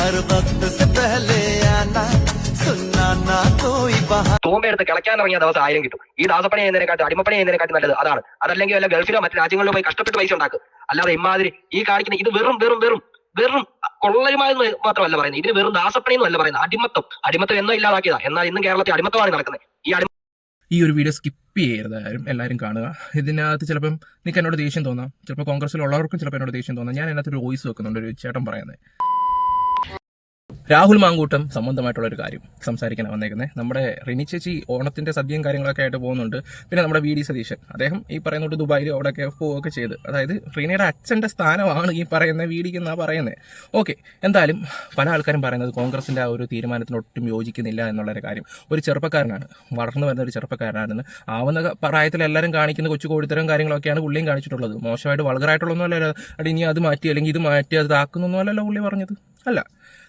ഹർ വക്ത് സെ പെഹലേ ഇറങ്ങിയ ദിവസം ആയിരം കിട്ടും. ഈ ദാസപ്പണി ചെയ്യുന്നതിനെക്കാട്ടും അടിമപ്പണി ചെയ്യുന്നതിനെക്കാട്ടും നല്ലത് അതാണ്. അതല്ലെങ്കിൽ വല്ല ഗൾഫിലോ മറ്റു രാജ്യങ്ങളിലോ പോയി കഷ്ടപ്പെട്ട് പൈസ ഉണ്ടാക്കും. അല്ലാതെ ഇമാതിരി ഈ കാണിക്കുന്ന ഇത് വെറും വെറും വെറും വെറും കൊള്ളരുമായെന്ന് മാത്രമല്ല പറയുന്നത്. ഇതിന് വെറും ദാസപ്പണി എന്നല്ല പറയുന്നത്. അടിമത്തം. അടിമത്തം എന്നോ ഇല്ലാതാക്കിയതാ. എന്നാൽ ഇന്നും കേരളത്തിൽ അടിമത്തമാണ് നടക്കുന്നത്. ഈ അടിമ ഈ ഒരു വീഡിയോ സ്കിപ്പ് ചെയ്യരുത് ആരും. എല്ലാവരും കാണുക. ഇതിനകത്ത് ചിലപ്പം നിനക്ക് എന്നോട് ദേഷ്യം തോന്നാം. ചിലപ്പോൾ കോൺഗ്രസ്സിലുള്ളവർക്കും ചിലപ്പോൾ എന്നോട് ദേഷ്യം തോന്നാം. ഞാൻ അതിനകത്ത് ഒരു വോയിസ് വെക്കുന്നുണ്ട് ഒരു ചേട്ടൻ പറയുന്നത്. രാഹുൽ മാങ്കൂട്ടം സംബന്ധമായിട്ടുള്ള ഒരു കാര്യം സംസാരിക്കാൻ വന്നേക്കുന്നത് നമ്മുടെ റിനി ചേച്ചി ഓണത്തിന്റെ സദ്യയും കാര്യങ്ങളൊക്കെ ആയിട്ട് പോകുന്നുണ്ട്. പിന്നെ നമ്മുടെ വി ഡി സതീശൻ. അദ്ദേഹം ഈ പറയുന്നത് ദുബായിൽ അവിടെയൊക്കെ പോവുകയൊക്കെ ചെയ്ത്. അതായത് റിനിയുടെ അച്ഛന്റെ സ്ഥാനമാണ് ഈ പറയുന്ന വി ഡിക്ക് എന്നാ പറയുന്നത് ഓക്കെ എന്തായാലും പല ആൾക്കാരും പറയുന്നത് കോൺഗ്രസിന്റെ ആ ഒരു തീരുമാനത്തിന് ഒട്ടും യോജിക്കുന്നില്ല എന്നുള്ളൊരു കാര്യം. ഒരു ചെറുപ്പക്കാരനാണ്. വളർന്നു വരുന്ന ഒരു ചെറുപ്പക്കാരനാണെന്ന് ആവുന്ന പ്രായത്തിൽ എല്ലാവരും കാണിക്കുന്ന കൊച്ചു കോഴിത്തരം കാര്യങ്ങളൊക്കെയാണ് പുള്ളിയും കാണിച്ചിട്ടുള്ളത്. മോശമായിട്ട് അടി ഇനി അത് മാറ്റി അല്ലെങ്കിൽ ഇത് മാറ്റി അത് താക്കുന്നൊന്നും അല്ലല്ലോ പുള്ളി പറഞ്ഞത്. അല്ല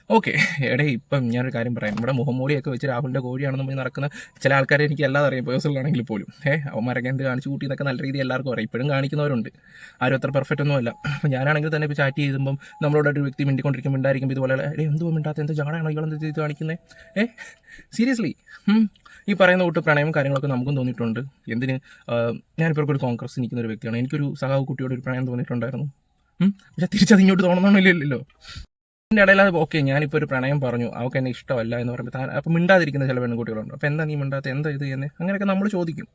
ഓക്കെ. എടേ ഇപ്പം ഞാനൊരു കാര്യം പറയാം. നമ്മുടെ മുഖംമൂടിയൊക്കെ വെച്ച് രാഹുലിന്റെ കോഴിയാണെന്ന് പറഞ്ഞ് നടക്കുന്ന ചില ആൾക്കാരെ എനിക്ക് അല്ലാതെ അറിയാം. പേഴ്സണൽ ആണെങ്കിൽ പോലും. ഏഹ് അവന്മാരൊക്കെ എന്ത് കാണിച്ചു കൂട്ടി എന്നൊക്കെ നല്ല രീതിയിൽ എല്ലാവർക്കും അറിയാം. ഇപ്പോഴും കാണിക്കുന്നവരുണ്ട്. ആരും അത്ര പെർഫെക്റ്റ് ഒന്നും അല്ല അപ്പം ഞാനാണെങ്കിൽ തന്നെ ഇപ്പോൾ ചാറ്റ് ചെയ്യുമ്പം നമ്മളോട് ഒരു വ്യക്തി മിണ്ടിക്കൊണ്ടിരിക്കും മിണ്ടായിരിക്കും ഇതുപോലെ എടേ എന്തോ മിണ്ടാത്ത? എന്തോ ജാടാണോ ഇവളെന്ത് ചെയ്ത് കാണിക്കുന്നത് ഏഹ് സീരിയസ്ലി ഈ പറയുന്ന കൂട്ട് പ്രണയവും കാര്യങ്ങളൊക്കെ നമുക്കും തോന്നിയിട്ടുണ്ട്. എന്തിന്? ഞാനിപ്പോൾ ഒരു കോൺഗ്രസ് നിൽക്കുന്ന ഒരു വ്യക്തിയാണ്. എനിക്കൊരു സഹാവ് കുട്ടിയോട് ഒരു പ്രണയം തോന്നിയിട്ടുണ്ടായിരുന്നു. പക്ഷെ തിരിച്ചത് ഇങ്ങോട്ട് തോന്നണമെന്നില്ലല്ലോ ഇതിന്റെ ഇടയിൽ അത് ഓക്കെ ഞാനിപ്പോൾ ഒരു പ്രണയം പറഞ്ഞു അവൾക്ക് എന്നെ ഇഷ്ടമല്ല എന്ന് പറയുമ്പോൾ താൻ അപ്പം മിണ്ടാതിരിക്കുന്ന ചില പെൺകുട്ടികളുണ്ട്. അപ്പോൾ എന്താ നീ മിണ്ടാത്ത എന്താ ഇത് ചെയ്യുന്നത് അങ്ങനെയൊക്കെ നമ്മൾ ചോദിക്കും.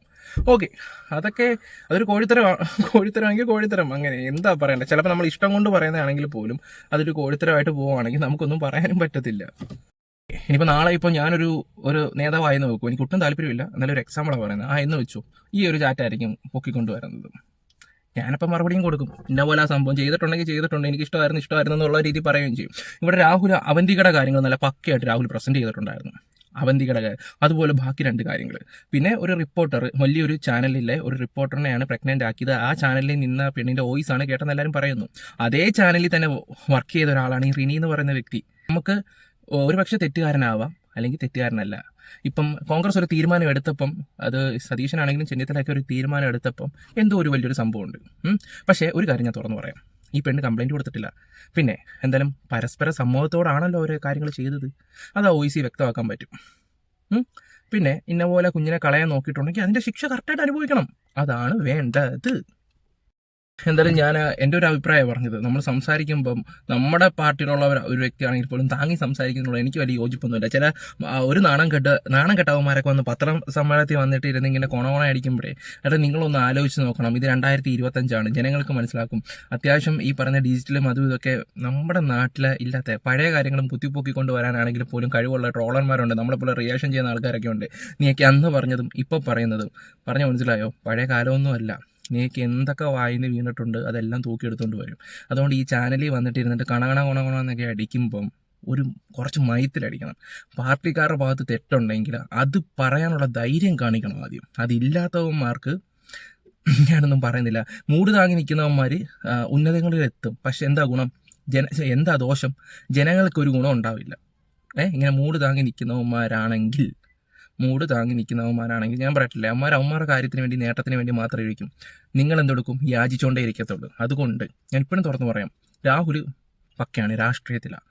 ഓക്കെ അതൊക്കെ അതൊരു കോഴിത്തരം കോഴിത്തരമാണെങ്കിൽ കോഴിത്തരം. അങ്ങനെ എന്താ പറയണ്ടത് ചിലപ്പോൾ നമ്മൾ ഇഷ്ടം കൊണ്ട് പറയുന്നതാണെങ്കിൽ പോലും അതൊരു കോഴിത്തരമായിട്ട് പോവുകയാണെങ്കിൽ നമുക്കൊന്നും പറയാനും പറ്റത്തില്ല. ഇനിയിപ്പോൾ നാളെ ഇപ്പോൾ ഞാനൊരു ഒരു നേതാവായെന്ന് വെക്കും. എനിക്ക് ഒട്ടും താല്പര്യമില്ല. എന്നാലും ഒരു എക്സാമ്പിളാണ് പറയുന്നത്. ആ എന്ന് വെച്ചു. ഈ ഒരു ചാറ്റായിരിക്കും പൊക്കിക്കൊണ്ടുവരുന്നത്. ഞാനപ്പോൾ മറുപടിയും കൊടുക്കും. ഇന്ന പോലെ ആ സംഭവം ചെയ്തിട്ടുണ്ടെങ്കിൽ ചെയ്തിട്ടുണ്ട്. എനിക്ക് ഇഷ്ടമായിരുന്നു ഇഷ്ടമായിരുന്നു എന്നുള്ള രീതി പറയുകയും ചെയ്യും. ഇവിടെ രാഹുൽ അവന്തികയുടെ കാര്യങ്ങൾ നല്ല പക്കയായിട്ട് രാഹുൽ പ്രസന്റ് ചെയ്തിട്ടുണ്ടായിരുന്നു. അവന്തികയുടെ കാര്യം അതുപോലെ ബാക്കി രണ്ട് കാര്യങ്ങൾ പിന്നെ ഒരു റിപ്പോർട്ടർ വലിയൊരു ചാനലിലെ ഒരു റിപ്പോർട്ടറിനെയാണ് പ്രഗ്നന്റ് ആക്കിയത്. ആ ചാനലിൽ നിന്ന പെണ്ണിന്റെ വോയിസ് ആണ് കേട്ടെന്ന് എല്ലാവരും പറയുന്നു. അതേ ചാനലിൽ തന്നെ വർക്ക് ചെയ്ത ഒരാളാണ് ഈ റിനി എന്ന് പറയുന്ന വ്യക്തി. നമുക്ക് ഒരുപക്ഷെ തെറ്റുകാരനാവാം. അല്ലെങ്കിൽ തെറ്റുകാരനല്ല. ഇപ്പം കോൺഗ്രസ് ഒരു തീരുമാനം എടുത്തപ്പം അത് സതീശനാണെങ്കിലും ചെന്നിത്തലയൊക്കെ ഒരു തീരുമാനം എടുത്തപ്പം എന്തോ ഒരു വലിയൊരു സംഭവമുണ്ട്. പക്ഷേ ഒരു കാര്യം ഞാൻ തുറന്നു പറയാം. ഈ പെണ്ണ് കംപ്ലൈന്റ് കൊടുത്തിട്ടില്ല. പിന്നെ എന്തായാലും പരസ്പര സമ്മതത്തോടാണല്ലോ അവർ കാര്യങ്ങൾ ചെയ്തത്. അത് ഒ സി വ്യക്തമാക്കാൻ പറ്റും. പിന്നെ ഇന്ന പോലെ കുഞ്ഞിനെ കളയാൻ നോക്കിയിട്ടുണ്ടെങ്കിൽ അതിന്റെ ശിക്ഷ കറക്റ്റായിട്ട് അനുഭവിക്കണം. അതാണ് വേണ്ടത്. എന്തായാലും ഞാൻ എന്റെ ഒരു അഭിപ്രായം പറഞ്ഞത്. നമ്മൾ സംസാരിക്കുമ്പം നമ്മുടെ പാർട്ടിയിലുള്ള ഒരു- വ്യക്തിയാണെങ്കിൽ പോലും താങ്ങി സംസാരിക്കുന്നുള്ള എനിക്ക് വലിയ യോജിപ്പൊന്നുമില്ല. ചില ഒരു നാണം കെട്ട് നാണം കെട്ടവന്മാരൊക്കെ വന്ന് പത്രം സമ്മേളനത്തിൽ വന്നിട്ട് ഇരുന്ന് ഇങ്ങനെ കൊണകൊണ അടിക്കുമ്പോഴേ ഏട്ടാ നിങ്ങളൊന്ന് ആലോചിച്ച് നോക്കണം. ഇത് രണ്ടായിരത്തി ഇരുപത്തഞ്ചാണ് ജനങ്ങൾക്ക് മനസ്സിലാക്കും. അത്യാവശ്യം ഈ പറഞ്ഞ ഡിജിറ്റലും അതും ഇതൊക്കെ നമ്മുടെ നാട്ടിൽ ഇല്ലാത്ത പഴയ കാര്യങ്ങളും കുത്തിപ്പൊക്കിക്കൊണ്ട് വരാനാണെങ്കിൽ പോലും കഴിവുള്ള ട്രോളർമാരുണ്ട്. നമ്മളെപ്പോലെ റിയാക്ഷൻ ചെയ്യുന്ന ആൾക്കാരൊക്കെ ഉണ്ട്. നീയൊക്കെ അന്ന് പറഞ്ഞതും ഇപ്പോൾ പറയുന്നതും. പറഞ്ഞ മനസ്സിലായോ? പഴയ കാലമൊന്നുമല്ല. നീക്ക് എന്തൊക്കെ വായിന്ന് വീണിട്ടുണ്ട് അതെല്ലാം തൂക്കിയെടുത്തുകൊണ്ട് വരും. അതുകൊണ്ട് ഈ ചാനലിൽ വന്നിട്ട് ഇരുന്നിട്ട് കണകണ ഗുണ എന്നൊക്കെ അടിക്കുമ്പം ഒരു കുറച്ച് മയത്തിലടിക്കണം പാർട്ടിക്കാരുടെ ഭാഗത്ത് തെറ്റുണ്ടെങ്കിൽ അത് പറയാനുള്ള ധൈര്യം കാണിക്കണം ആദ്യം. അതില്ലാത്തവന്മാർക്ക് ഞാനൊന്നും പറയുന്നില്ല. മൂട് താങ്ങി നിൽക്കുന്നവന്മാർ ഉന്നതങ്ങളിൽ എത്തും പക്ഷെ എന്താ ഗുണം? ജന എന്താ ദോഷം? ജനങ്ങൾക്കൊരു ഗുണം ഉണ്ടാവില്ല. ഏഹ് ഇങ്ങനെ മൂട് താങ്ങി നിൽക്കുന്നവന്മാരാണെങ്കിൽ മൂട് താങ്ങി നിൽക്കുന്നവന്മാരാണെങ്കിൽ ഞാൻ പറയട്ടില്ല അവന്മാർ അവന്മാരുടെ കാര്യത്തിന് വേണ്ടി നേട്ടത്തിന് വേണ്ടി മാത്രം ഇരിക്കും. നിങ്ങൾ എന്തെടുക്കും? യാചിച്ചുകൊണ്ടേ ഇരിക്കത്തുള്ളൂ. അതുകൊണ്ട് ഞാൻ ഇപ്പോഴും തുറന്നു പറയാം രാഹുൽ പക്കയാണ് രാഷ്ട്രീയത്തിലാണ്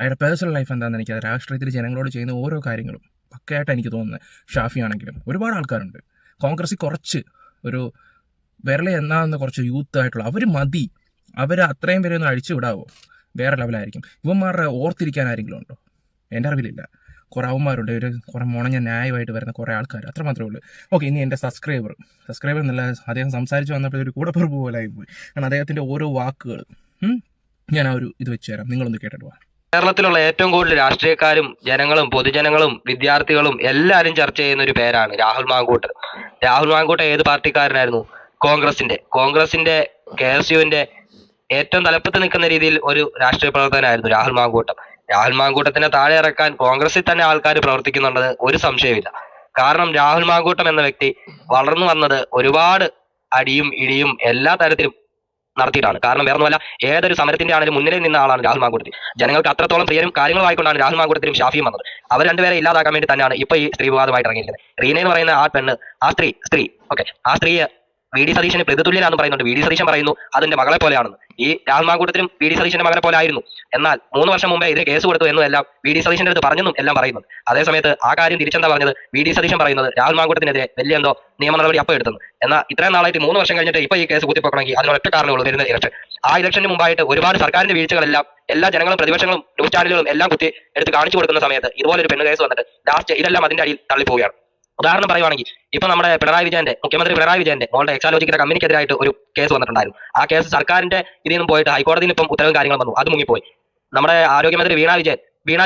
അയാളുടെ പേഴ്സണൽ ലൈഫ് എന്താണെന്ന് എനിക്കത് രാഷ്ട്രീയത്തിൽ ജനങ്ങളോട് ചെയ്യുന്ന ഓരോ കാര്യങ്ങളും പക്കയായിട്ട് എനിക്ക് തോന്നുന്നത്. ഷാഫി ആണെങ്കിലും ഒരുപാട് ആൾക്കാരുണ്ട്. കോൺഗ്രസ്സിൽ കുറച്ച് ഒരു വിരളി എന്നാകുന്ന കുറച്ച് യൂത്ത് ആയിട്ടുള്ള അവർ മതി. അവർ അത്രയും പേരെ ഒന്ന് അഴിച്ചു വിടാവോ? വേറെ ലെവലായിരിക്കും ഇവന്മാരുടെ ഓർത്തിരിക്കാൻ ആരെങ്കിലും ഉണ്ടോ? എന്റെ അറിവിലില്ല. കുറേ അവന്മാരുണ്ട് ഒരു കുറേ മുണഞ്ഞ ന്യായമായിട്ട് വരുന്ന കുറേ ആൾക്കാർ അത്ര മാത്രമേ ഉള്ളൂ. ഓക്കെ ഇനി എന്റെ സബ്സ്ക്രൈബർ. സബ്സ്ക്രൈബർ എന്നല്ല അദ്ദേഹം സംസാരിച്ച് വന്നപ്പോൾ ഒരു കൂടപ്പിറപ്പ് പോലെ പോയി കാരണം അദ്ദേഹത്തിന്റെ ഓരോ വാക്കുകൾ ഞാൻ ആ ഒരു ഇത് വെച്ച് തരാം. നിങ്ങളൊന്ന് കേട്ടിട്ട് പോകാം കേരളത്തിലുള്ള ഏറ്റവും കൂടുതൽ രാഷ്ട്രീയക്കാരും ജനങ്ങളും പൊതുജനങ്ങളും വിദ്യാർത്ഥികളും എല്ലാവരും ചർച്ച ചെയ്യുന്ന ഒരു പേരാണ് രാഹുൽ മാങ്കൂട്ട്. രാഹുൽ മാങ്കൂട്ട് ഏത് പാർട്ടിക്കാരനായിരുന്നു? കോൺഗ്രസിന്റെ കോൺഗ്രസിന്റെ കെ എസ് യുവിന്റെ ഏറ്റവും തലപ്പത്ത് നിൽക്കുന്ന രീതിയിൽ ഒരു രാഷ്ട്രീയ പ്രവർത്തകനായിരുന്നു രാഹുൽ മാങ്കൂട്ടം. രാഹുൽ മാങ്കൂട്ടത്തിനെ താഴെ ഇറക്കാൻ കോൺഗ്രസിൽ തന്നെ ആൾക്കാർ പ്രവർത്തിക്കുന്നുണ്ടത് ഒരു സംശയമില്ല കാരണം രാഹുൽ മാങ്കൂട്ടം എന്ന വ്യക്തി വളർന്നു വന്നത് ഒരുപാട് അടിയും ഇടിയും എല്ലാ തരത്തിലും നടത്തിയിട്ടാണ്. കാരണം വേറെ ഒന്നുമല്ല ഏതൊരു സമരത്തിന്റെ ആണെങ്കിലും മുന്നിൽ നിന്ന ആളാണ് രാഹുൽ മാങ്കൂട്ടത്തിൽ. ജനങ്ങൾക്ക് അത്രത്തോളം പ്രിയരും കാര്യങ്ങളുമായിക്കൊണ്ടാണ് രാഹുൽ മാങ്കൂട്ടത്തിലും ഷാഫിയും വന്നത്. അവർ രണ്ടുപേരെ ഇല്ലാതാക്കാൻ വേണ്ടി തന്നെയാണ് ഇപ്പൊ ഈ സ്ത്രീ വിവാദമായിട്ട് ഇറങ്ങിയിരിക്കുന്നത്. റീന എന്ന് പറയുന്ന ആ പെണ്ണ് ആ സ്ത്രീ സ്ത്രീ ഓക്കെ ആ സ്ത്രീയെ വി ഡി സതീശന് പ്രതിതുല്യനാണെന്ന് പറയുന്നുണ്ട്. വി ഡി സതീശൻ പറയുന്നു അതിന്റെ മകളെ പോലെയാണെന്ന്. ഈ രാഹുൽ വി ഡി സതീശന്റെ മകളെ പോലെ ആയിരുന്നു. എന്നാൽ മൂന്ന് വർഷം മുമ്പേ ഇതിന് കേസ് കൊടുത്തു എന്നും എല്ലാം വി ഡി സതീശന്റെ അടുത്ത് പറഞ്ഞെന്നും എല്ലാം പറയുന്നത് അതേസമയത്ത് ആ കാര്യം തിരിച്ചെന്താ പറഞ്ഞത്? വി ഡി സതീശൻ പറയുന്നത് രാഹുൽ വലിയ എന്തോ നിയമ നടപടി അപ്പം എടുത്തു എന്നാൽ ഇത്രയും നാളായിട്ട് മൂന്ന് വർഷം കഴിഞ്ഞിട്ട് ഇപ്പൊ ഈ കേസ് കുത്തിപ്പോക്കണമെങ്കിൽ അതിന് ഒറ്റ കാരണമുള്ളൂ വരുന്ന ഇലക്ഷൻ. ആ ഇലക്ഷന് മുമ്പായിട്ട് ഒരുപാട് സർക്കാരിന്റെ വീഴ്ചകളെല്ലാം എല്ലാ ജനങ്ങളും പ്രതിപക്ഷങ്ങളും ന്യൂസ് ചാനലുകളും എല്ലാം കുത്തി എടുത്ത് കാണിച്ചു കൊടുക്കുന്ന സമയത്ത് ഇതുപോലെ ഒരു പെണ്ണ് കേസ് വന്നിട്ട് ലാസ്റ്റ് ഇതെല്ലാം അതിന്റെ അടിയിൽ തള്ളിപ്പോവുകയാണ്. ഉദാഹരണം പറയുവാണെങ്കിൽ ഇപ്പൊ നമ്മുടെ പിണറായി വിജയന്റെ മുഖ്യമന്ത്രി പിണറായി വിജയന്റെ മോളുടെ എക്സാലോജിക്കിന്റെ കമ്പനിക്കെതിരായിട്ട് ഒരു കേസ് വന്നിട്ടുണ്ടായിരുന്നു. ആ കേസ് സർക്കാരിന്റെ ഇതിൽ നിന്നും പോയിട്ട് ഹൈക്കോടതിയിൽ ഇപ്പം ഉത്തരവും കാര്യങ്ങളും വന്നു. അത് മുങ്ങിപ്പോയി. നമ്മുടെ ആരോഗ്യമന്ത്രി വീണ വിജയൻ വീണ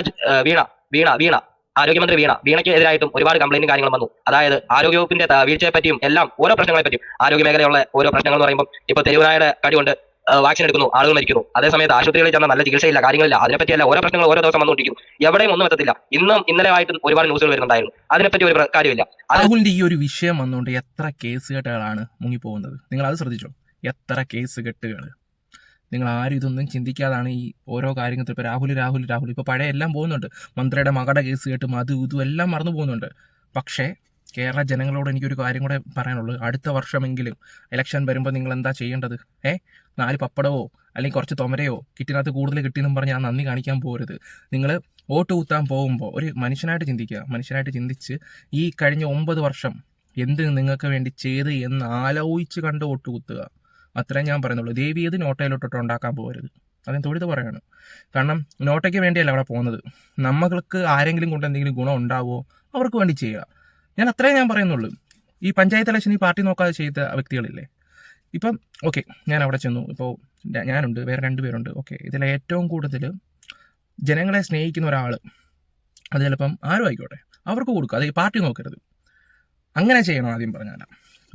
വീണ വീണ വീണ ആരോഗ്യമന്ത്രി വീണ വീണയ്ക്ക് എതിരായിട്ടും ഒരുപാട് കംപ്ലൈന്റും കാര്യങ്ങളും വന്നു. അതായത് ആരോഗ്യവകുപ്പിന്റെ വീഴ്ചയെ പറ്റിയും എല്ലാം ഓരോ പ്രശ്നങ്ങളെ പറ്റിയും ആരോഗ്യ മേഖലയുള്ള ഓരോ പ്രശ്നങ്ങൾ എന്ന് പറയുമ്പോൾ ഇപ്പൊ തെരുവുനായുടെ കടി കൊണ്ട് വാക്സിൻ എടുക്കുന്നു. ആളുകൾ മരിക്കുന്നു. അതേ സമയത്ത് ആശുപത്രികളിൽ ചെന്ന നല്ല ചികിത്സയില്ല കാര്യങ്ങളില്ല. അതിനെപ്പറ്റിയല്ല ഓരോ പ്രശ്നങ്ങൾ ഓരോ ദിവസം വന്നുകൊണ്ടിരിക്കും എവിടെയും ഒന്നും എത്തത്തില്ല. ഇന്നും ഇന്നലെ ആയിട്ടും ഒരുപാട് ന്യൂസുകൾ വരുന്നുണ്ടായിരുന്നു. അതിനെപ്പറ്റി ഒരു കാര്യമില്ല. അതുകൊണ്ട് ഈ ഒരു വിഷയം വന്നുകൊണ്ട് എത്ര കേസ് കെട്ടുകളാണ് മുങ്ങിപ്പോകുന്നത്? നിങ്ങൾ അത് ശ്രദ്ധിച്ചോ? എത്ര കേസ് കെട്ടുകൾ നിങ്ങൾ ആരും ഇതൊന്നും ചിന്തിക്കാതാണ് ഈ ഓരോ കാര്യങ്ങൾ. ഇപ്പോൾ രാഹുൽ രാഹുൽ രാഹുൽ ഇപ്പോൾ പഴയ എല്ലാം പോകുന്നുണ്ട്. മന്ത്രിയുടെ മകളുടെ കേസ് കേട്ടും അതും ഇതും എല്ലാം മറന്നു പോകുന്നുണ്ട്. പക്ഷേ കേരള ജനങ്ങളോട് എനിക്കൊരു കാര്യം കൂടെ പറയാനുള്ളൂ. അടുത്ത വർഷമെങ്കിലും ഇലക്ഷൻ വരുമ്പോൾ നിങ്ങൾ എന്താ ചെയ്യേണ്ടത്? ഏ? നാല് പപ്പടവോ? അല്ലെങ്കിൽ കുറച്ച് തൊമരയോ? കിറ്റിനകത്ത് കൂടുതൽ കിട്ടിയെന്നും പറഞ്ഞ് ഞാൻ നന്ദി കാണിക്കാൻ പോകരുത് നിങ്ങൾ വോട്ട് കുത്താൻ പോകുമ്പോൾ ഒരു മനുഷ്യനായിട്ട് ചിന്തിക്കുക. മനുഷ്യനായിട്ട് ചിന്തിച്ച് ഈ കഴിഞ്ഞ ഒമ്പത് വർഷം എന്ത് നിങ്ങൾക്ക് വേണ്ടി ചെയ്ത് എന്ന് ആലോചിച്ച് കണ്ട് വോട്ട് കുത്തുക. അത്രേ ഞാൻ പറയുന്നുള്ളൂ. ദേവി ഏത് നോട്ടയിലോട്ടിട്ട് ഉണ്ടാക്കാൻ പോകരുത് അതിന് തൊഴുത് പറയാണ്. കാരണം നോട്ടയ്ക്ക് വേണ്ടിയല്ല അവിടെ പോകുന്നത്. നമ്മൾക്ക് ആരെങ്കിലും കൊണ്ട് എന്തെങ്കിലും ഗുണം ഉണ്ടാവുമോ അവർക്ക് വേണ്ടി ചെയ്യുക. ഞാൻ അത്രേ ഞാൻ പറയുന്നുള്ളൂ. ഈ പഞ്ചായത്ത് ഇലക്ഷൻ ഈ പാർട്ടി നോക്കാതെ ചെയ്ത വ്യക്തികളില്ലേ? ഇപ്പം ഓക്കെ ഞാൻ അവിടെ ചെന്നു. ഇപ്പോൾ ഞാനുണ്ട് വേറെ രണ്ട് പേരുണ്ട്. ഓക്കെ ഇതിൽ ഏറ്റവും കൂടുതൽ ജനങ്ങളെ സ്നേഹിക്കുന്ന ഒരാൾ അത് ചിലപ്പം ആരും ആയിക്കോട്ടെ അവർക്ക് കൊടുക്കുക. അത് ഈ പാർട്ടി നോക്കരുത്. അങ്ങനെ ചെയ്യണം ആദ്യം പറഞ്ഞാൽ.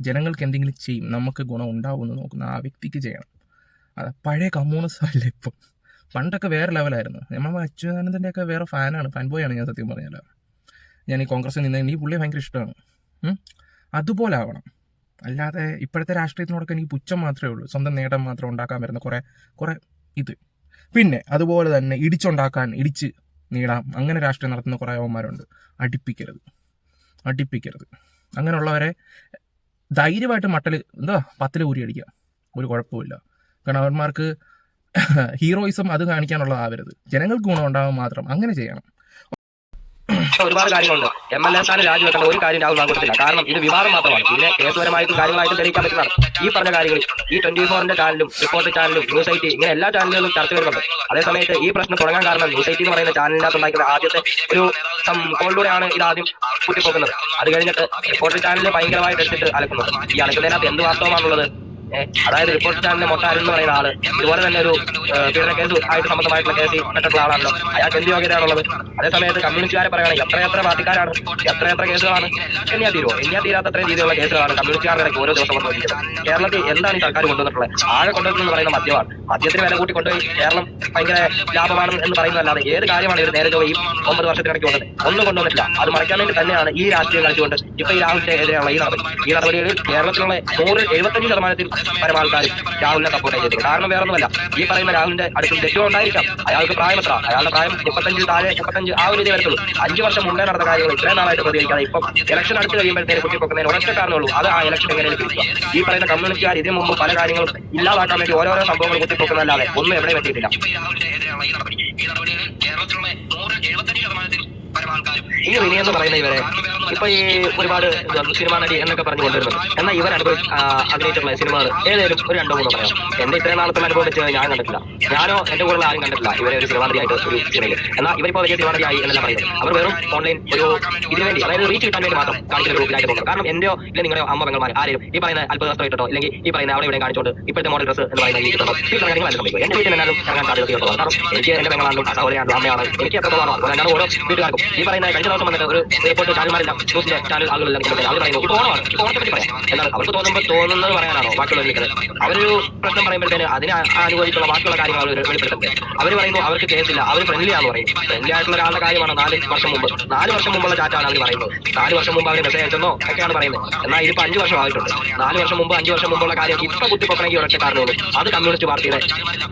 ജനങ്ങൾക്ക് എന്തെങ്കിലും ചെയ്യും നമുക്ക് ഗുണം ഉണ്ടാവുമെന്ന് നോക്കുന്ന ആ വ്യക്തിക്ക് ചെയ്യണം. അത് പഴയ കമ്മ്യൂണിസം അല്ല ഇപ്പം? പണ്ടൊക്കെ വേറെ ലെവലായിരുന്നു നമ്മൾ അച്യുതാനന്ദന്റെ ഒക്കെ വേറെ ഫാനാണ് ഫാൻ ബോയാണ് ഞാൻ സത്യം പറഞ്ഞാൽ. ഞാൻ ഈ കോൺഗ്രസ്സിൽ നിന്ന് എനിക്ക് പുള്ളിയെ ഭയങ്കര ഇഷ്ടമാണ്. അതുപോലെ ആവണം അല്ലാതെ ഇപ്പോഴത്തെ രാഷ്ട്രീയത്തിനോടൊക്കെ എനിക്ക് പുച്ഛം മാത്രമേ ഉള്ളൂ. സ്വന്തം നേട്ടം മാത്രം ഉണ്ടാക്കാൻ വരുന്ന കുറേ കുറേ ഇത്. പിന്നെ അതുപോലെ തന്നെ ഇടിച്ചുണ്ടാക്കാൻ ഇടിച്ച് നീടാം. അങ്ങനെ രാഷ്ട്രീയം നടത്തുന്ന കുറേ അവന്മാരുണ്ട്. അടിപ്പിക്കരുത്. അടിപ്പിക്കരുത്. അങ്ങനെയുള്ളവരെ ധൈര്യമായിട്ട് മട്ടൽ എന്താ പത്തിൽ ഊരി അടിക്കുക. ഒരു കുഴപ്പമില്ല കാരണം അവന്മാർക്ക് ഹീറോയിസം അത് കാണിക്കാനുള്ളതാവരുത്. ജനങ്ങൾക്ക് ഗുണം മാത്രം. അങ്ങനെ ചെയ്യണം. ഒരുപാട് കാര്യങ്ങളുണ്ട്. എം എൽ എ സ്ഥാനം രാജിവെക്കേണ്ട ഒരു കാര്യം രാഹുൽ കൊടുത്തില്ല. കാരണം ഇത് വിവാദം മാത്രമാണ്. ഇതിനെ കേസുപരമായിട്ടും കാര്യങ്ങളായിട്ടും തെളിയിക്കാൻ പറ്റുന്നതാണ് ഈ പറഞ്ഞ കാര്യങ്ങൾ ഈ ട്വന്റി ഫോറിന്റെ ചാനലും റിപ്പോർട്ട് ചാനലും ന്യൂസ് ഐറ്റി ഇങ്ങനെ എല്ലാ ചാനലുകളും ചർച്ച വരുന്നുണ്ട് അതേസമയത്ത് ഈ പ്രശ്നം തുടങ്ങാൻ കാരണം ന്യൂസ് ഐറ്റി എന്ന് പറയുന്ന ചാനലിനകത്ത് ഉണ്ടാക്കുന്ന ആദ്യത്തെ ഒരു കോളിലൂടെയാണ് ഇത് ആദ്യം കുത്തിപ്പോക്കുന്നത്. അത് കഴിഞ്ഞിട്ട് റിപ്പോർട്ട് ചാനലിൽ ഭയങ്കരമായിട്ട് എടുത്തിട്ട് അലക്കുന്നത്. ഈ അലക്കുന്നതിനകത്ത് എന്ത് വാസ്തവമാണുള്ളത്? അതായത് റിപ്പോർട്ട് ചാനലിന്റെ മൊത്തം എന്ന് പറയുന്ന ആൾ. ഇതുപോലെ തന്നെ ഒരു പീഡന കേസ് ആയിട്ട് സംബന്ധമായിട്ടുള്ള കേസിൽ പെട്ടിട്ടുള്ള ആളാണല്ലോ. അയാൾക്ക് എന്ത് യോഗ്യതയാണുള്ളത് അതേസമയത്ത് കമ്മ്യൂണിസ്റ്റുകാരെ പറയുകയാണെങ്കിൽ എത്ര പാർട്ടിക്കാരാണ് എത്ര കേസുകളാണ് എണ്ണിയാ തീരുമോ എണ്ണിയാ തീരാത്ത അത്രയും രീതിയിലുള്ള കേസുകളാണ് കമ്മ്യൂണിസ്റ്റുകാരുടെ ഓരോ ദിവസം കൊണ്ടുവന്നിരിക്കുന്നത് കേരളത്തിൽ എന്താണ് ഈ സർക്കാർ കൊണ്ടുവന്നിട്ടുള്ളത്? ആകെ കൊണ്ടുവരുന്നത് പറയുന്ന മദ്യമാണ്. മദ്യത്തിന് വില കൂട്ടി കൊണ്ടുപോയി കേരളം ഭയങ്കര ലാഭമാണ് എന്ന് പറയുന്നതല്ലാതെ ഏത് കാര്യമാണ് ഇവർ നേരെ ഈ ഒമ്പത് വർഷത്തിനിടയ്ക്ക് വന്നത് ഒന്നും കൊണ്ടുവന്നിട്ടില്ല. അത് മറയ്ക്കാൻ വേണ്ടി തന്നെയാണ് ഈ രാഷ്ട്രീയം കളിച്ചുകൊണ്ട് ഇപ്പൊ ഈ രാഹുലിന്റെ എതിരെയുള്ള ഈ നടപടി. ഈ നടപടികളിൽ കേരളത്തിലുള്ള നൂറ് എഴുപത്തഞ്ച് ശതമാനത്തിൽ പരം ആൾക്കാരും രാഹുലിനെ സപ്പോർട്ട് ചെയ്തിട്ടുണ്ട്. കാരണം വേറെ ഒന്നുമല്ല ഈ പറയുന്ന രാഹുലിന്റെ അടുത്ത് തെറ്റും ഉണ്ടായിരിക്കാം അയാൾക്ക് പ്രായം എത്ര അയാളുടെ പ്രായം മുപ്പത്തഞ്ച് താഴെ മുപ്പത്തഞ്ച് ആ ഒരു രീതി വരത്തുള്ളൂ. അഞ്ച് വർഷം മുന്നേ നടന്ന കാര്യങ്ങൾ ഇത്രയും നാളായിട്ട് പ്രതികരിക്കാതെ ഇപ്പം ഇലക്ഷൻ അടുത്ത് കഴിയുമ്പോഴത്തേക്ക് കുത്തിപ്പൊക്കുന്നതിന് ഒരൊറ്റ കാരണമുള്ളൂ. അത് ആ ഇലക്ഷൻ എങ്ങനെയാണ് ലഭിക്കുക ഈ പറയുന്ന കമ്മ്യൂണിസ്റ്റുകാർ ഇതിനു മുമ്പ് പല കാര്യങ്ങളും ഇല്ലാതാക്കാൻ വേണ്ടി ഓരോരോ സംഭവങ്ങൾ കുത്തിപ്പൊക്കുന്നതല്ലാതെ ഒന്നും എവിടെ പറ്റിയിട്ടില്ല ഈ റിനി എന്ന് പറയുന്ന ഇവരെ ഇപ്പൊ ഈ ഒരുപാട് സിനിമ നടി എന്നൊക്കെ പറഞ്ഞു കൊണ്ടിരുന്നത് എന്നാൽ ഇവർ അനുഭവ അഭിനയിച്ചിട്ടുള്ള സിനിമകൾ ഏതേലും ഒരു രണ്ടോ മൂന്നോ പറയാം എന്റെ ഇത്രയും നാളത്തെ അനുഭവം വെച്ച് ഞാൻ കണ്ടിട്ടില്ല. ഞാനോ എന്റെ കൂടെ ആരും കണ്ടിട്ടില്ല ഇവരെ ഒരു സിനിമ നടിയായിട്ട് ഒരു സിനിമയിൽ. എന്നാൽ ഇവരിപ്പോ വലിയ സിനിമ നടിയായി എന്നല്ല പറയുന്നത്. അവർ വെറും ഓൺലൈൻ ഒരു ഇതിനു വേണ്ടി അതായത് റീച്ച് കിട്ടാൻ വേണ്ടി മാത്രം കാണിക്കുന്ന ഗ്രൂപ്പിലായിട്ട് പോകുന്നത്. കാരണം എന്റെയോ ഇല്ല നിങ്ങളുടെ അമ്മ പെങ്ങന്മാർ ആരെയും ഈ പറയുന്ന വസ്ത്രം ഇട്ടോ അല്ലെങ്കിൽ ഈ പറയുന്ന അവിടെ ഇവിടെ കാണിച്ചോണ്ട് ഇപ്പോഴത്തെ മോഡൽ ഡ്രസ്സ് എന്ന് പറയുന്ന ഈ ഇട്ടോ ഈ കാര്യങ്ങളല്ല സംഭവിക്കും എന്റെ വീട്ടിൽ എന്നാലും ഇറങ്ങാൻ സാധ്യതയുള്ളതാണ് കാരണം എനിക്ക് എന്റെ പെങ്ങളാണ്ടും സഹോദരിയാണ്ടും അമ്മയാണ് എനിക്ക് എത്രത്തോളം ഓരോ വീട്ടുകാർക്കും പറയുന്ന കഴിഞ്ഞ ദിവസം വന്നിട്ട് ഒരു റിപ്പോർട്ട് ചാനൽമാരെല്ലാം ന്യൂസിലെ ചാനൽ ആളുകളെല്ലാം അവർ പറയുന്നു ഇപ്പോൾ ഓണമാണ് ഇപ്പോൾ ഓണത്തെ പറ്റി പറയാം. എന്നാൽ അവർക്ക് തോന്നുമ്പോൾ തോന്നുന്നത് പറയാനാണോ ബാക്കിയുള്ളവർ നിൽക്കുന്നത് അവരൊരു പ്രശ്നം പറയുമ്പോഴത്തേന് അതിനെ അനുകൂലിച്ചുള്ള ബാക്കിയുള്ള കാര്യങ്ങൾ അവർ വെളിപ്പെടുത്തുന്നത് അവർ പറയുന്നു അവർക്ക് കേസില്ല അവർ ഫ്രണ്ട്ലി ആണെന്ന് പറയും. ഫ്രണ്ട്ലി ആയിട്ടുള്ള ഒരാളുടെ കാര്യമാണ് നാല് വർഷം മുമ്പ്. നാല് വർഷം മുമ്പുള്ള ചാറ്റാണ് അവർ പറയുന്നത്. നാല് വർഷം മുമ്പ് അവർ മെസ്സേജ് അയച്ചെന്നോ ഒക്കെയാണ് പറയുന്നത്. എന്നാൽ ഇതിപ്പോ അഞ്ച് വർഷം ആയിട്ടുണ്ട്. നാല് വർഷം മുമ്പ് അഞ്ച് വർഷം മുമ്പുള്ള കാര്യം ഇപ്പൊ കുത്തിപ്പൊക്കണമെങ്കിൽ ഒരൊറ്റ കാരണമുള്ളൂ. അത് കമ്മ്യൂണിസ്റ്റ് പാർട്ടിയുടെ